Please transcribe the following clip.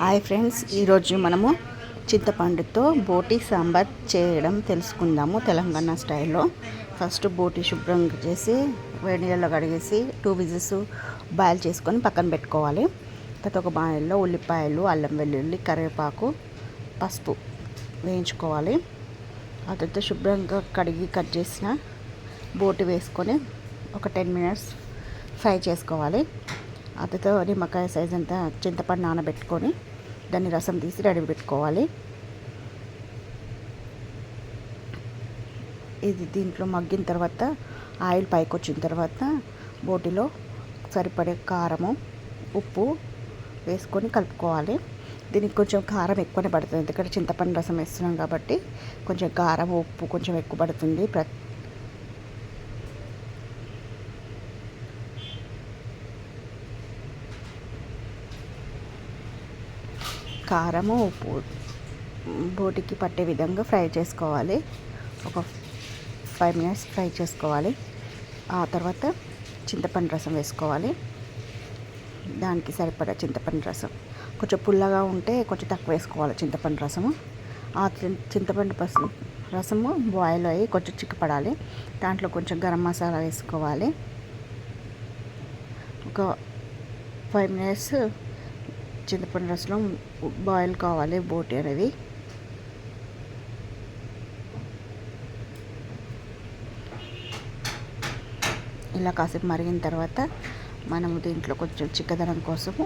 Hi friends ఈరోజు మనము చింతపండుతో బోటి సాంబార్ చేయడం తెలుసుకుందాము తెలంగాణ స్టైల్లో. ఫస్ట్ బోటి శుభ్రంగా చేసి వేడి నీళ్ళలో కడిగేసి టూ విజిల్స్ బాయిల్ చేసుకొని పక్కన పెట్టుకోవాలి. తర్వాత ఒక బాయిల్లో ఉల్లిపాయలు అల్లం వెల్లుల్లి కరివేపాకు పసుపు వేయించుకోవాలి. ఆ తర్వాత శుభ్రంగా కడిగి కట్ చేసిన బోటి వేసుకొని ఒక టెన్ మినిట్స్ ఫ్రై చేసుకోవాలి. అతతో నిమ్మకాయ సైజ్ అంతా చింతపండు నానబెట్టుకొని దాన్ని రసం తీసి రెడీ పెట్టుకోవాలి. ఇది దీంట్లో మగ్గిన తర్వాత ఆయిల్ పైకి వచ్చిన తర్వాత బోటిలో సరిపడే కారము ఉప్పు వేసుకొని కలుపుకోవాలి. దీనికి కొంచెం కారం ఎక్కువనే పడుతుంది. ఎందుకంటే చింతపండు రసం వేస్తున్నాం కాబట్టి కొంచెం కారం ఉప్పు కొంచెం ఎక్కువ పడుతుంది. ప్రతి కారము ఉప్పు బోటికి పట్టే విధంగా ఫ్రై చేసుకోవాలి. ఒక ఫైవ్ మినిట్స్ ఫ్రై చేసుకోవాలి. ఆ తర్వాత చింతపండు రసం వేసుకోవాలి. దానికి సరిపడా చింతపండు రసం. కొంచెం పుల్లగా ఉంటే కొంచెం తక్కువ వేసుకోవాలి చింతపండు రసము. ఆ చిం- చింతపండు రసం రసము బాయిల్ అయ్యి కొంచెం చిక్కపడాలి. దాంట్లో కొంచెం గరం మసాలా వేసుకోవాలి. ఒక ఫైవ్ మినిట్స్ చింతపండు రసం బాయిల్ కావాలి బోటి అనేది. ఇలా కాసేపు మరిగిన తర్వాత మనము దీంట్లో కొంచెం చిక్కదనం కోసము